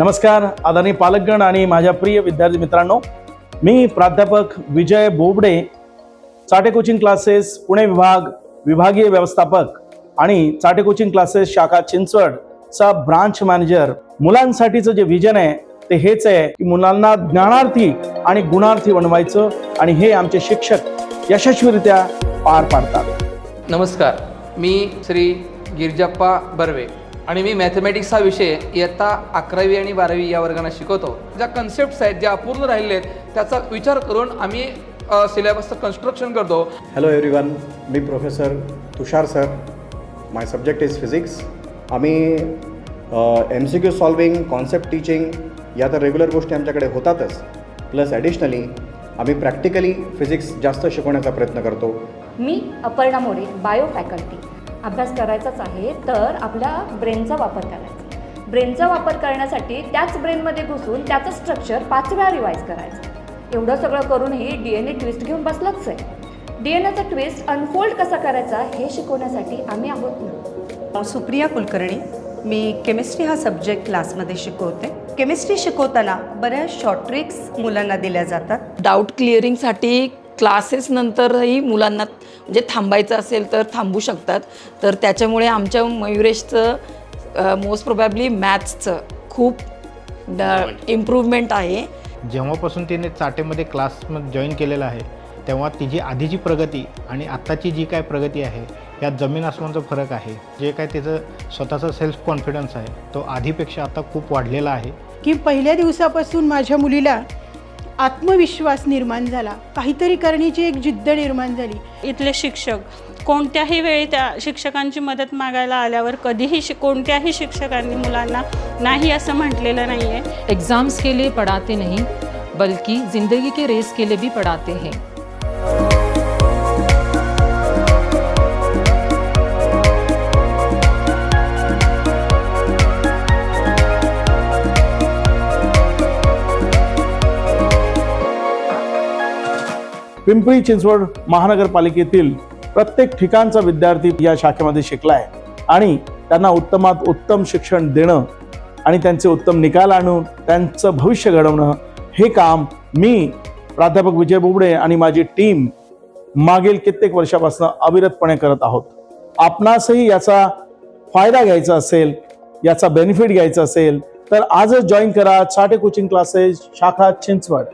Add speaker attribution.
Speaker 1: नमस्कार आदरणीय पालकगण आणि माझ्या प्रिय विद्यार्थी मित्रांनो. मी प्राध्यापक विजय बोबडे चाटे कोचिंग क्लासेस पुणे विभाग विभागीय व्यवस्थापक आणि चाटे कोचिंग क्लासेस शाखा चिंचवडचा ब्रांच मॅनेजर मुलांसाठीचं जे विजन आहे ते हेच आहे की मुलांना ज्ञानार्थी आणि गुणार्थी बनवायचं आणि हे आमचे शिक्षक यशस्वीरित्या पार पाडतात.
Speaker 2: नमस्कार मी श्री गिरजाप्पा बर्वे. आणि मी मॅथमॅटिक्स हा विषय इयत्ता अकरावी आणि बारावी या वर्गांना शिकवतो. ज्या कन्सेप्ट्स आहेत ज्या अपूर्ण राहिलेल्या आहेत त्याचा विचार करून आम्ही सिलेबसचं कन्स्ट्रक्शन करतो.
Speaker 3: Hello everyone me professor Tushar sir my subject is physics आम्ही M C Q solving concept teaching या तर रेग्युलर गोष्टी आमच्याकडे होतातच. प्लस ॲडिशनली आम्ही प्रॅक्टिकली फिजिक्स जास्त शिकवण्याचा प्रयत्न करतो.
Speaker 4: मी अपर्णा मोरे बायो फॅकल्टी अभ्यास करायचाच आहे तर आपल्या ब्रेनचा वापर करायचा. ब्रेनचा वापर करण्यासाठी त्याच ब्रेनमध्ये घुसून त्याचं स्ट्रक्चर पाच वेळा रिवाईज करायचं. एवढं सगळं करूनही डी एन ए ट्विस्ट घेऊन बसलाच आहे. डी एन एचा ट्विस्ट अनफोल्ड कसा करायचा हे शिकवण्यासाठी आम्ही आहोत ना.
Speaker 5: सुप्रिया कुलकर्णी मी केमिस्ट्री हा सब्जेक्ट क्लासमध्ये शिकवते. केमिस्ट्री शिकवताना बऱ्याच शॉर्ट ट्रिक्स मुलांना दिल्या जातात.
Speaker 6: डाऊट क्लिअरिंगसाठी क्लासेस नंतरही मुलांना म्हणजे थांबायचं असेल तर थांबू शकतात. तर त्याच्यामुळे आमच्या मयुरेशचं मोस्ट प्रोबॅबली मॅथ्सचं खूप इम्प्रूव्हमेंट आहे.
Speaker 7: जेव्हापासून तिने चाटेमध्ये क्लासमध्ये जॉईन केलेला आहे तेव्हा तिची आधीची प्रगती आणि आत्ताची जी काय प्रगती आहे यात जमीन आसमानचा फरक आहे. जे काय तिचं स्वतःचा सेल्फ कॉन्फिडन्स आहे तो आधीपेक्षा आता खूप वाढलेला आहे.
Speaker 8: की पहिल्या दिवसापासून माझ्या मुलीला आत्मविश्वास निर्माण झाला. काहीतरी करण्याची एक जिद्द निर्माण झाली.
Speaker 9: इथले शिक्षक कोणत्याही वेळी त्या शिक्षकांची मदत मागायला आल्यावर कधीही शि कोणत्याही शिक्षकांनी मुलांना नाही असं म्हटलेलं नाही आहे
Speaker 10: एग्ज़ाम्स के लिए पढ़ाते नहीं बल्कि ज़िंदगी के रेस के लिए भी पढ़ाते हैं.
Speaker 1: पिंपरी चिंचवड महानगरपालिकेतील प्रत्येक ठिकाणचा विद्यार्थी या शाखेमध्ये शिकलाय. आणि त्यांना उत्तमात उत्तम शिक्षण देणं आणि त्यांचे उत्तम निकाल आणून त्यांचं भविष्य घडवणं हे काम मी प्राध्यापक विजय बोबडे आणि माझी टीम मागील कित्येक वर्षापासून अविरतपणे करत आहोत. आपणासही याचा फायदा घ्यायचा असेल याचा बेनिफिट घ्यायचा असेल तर आजच जॉईन करा. साठे कोचिंग क्लासेस शाखा चिंचवड.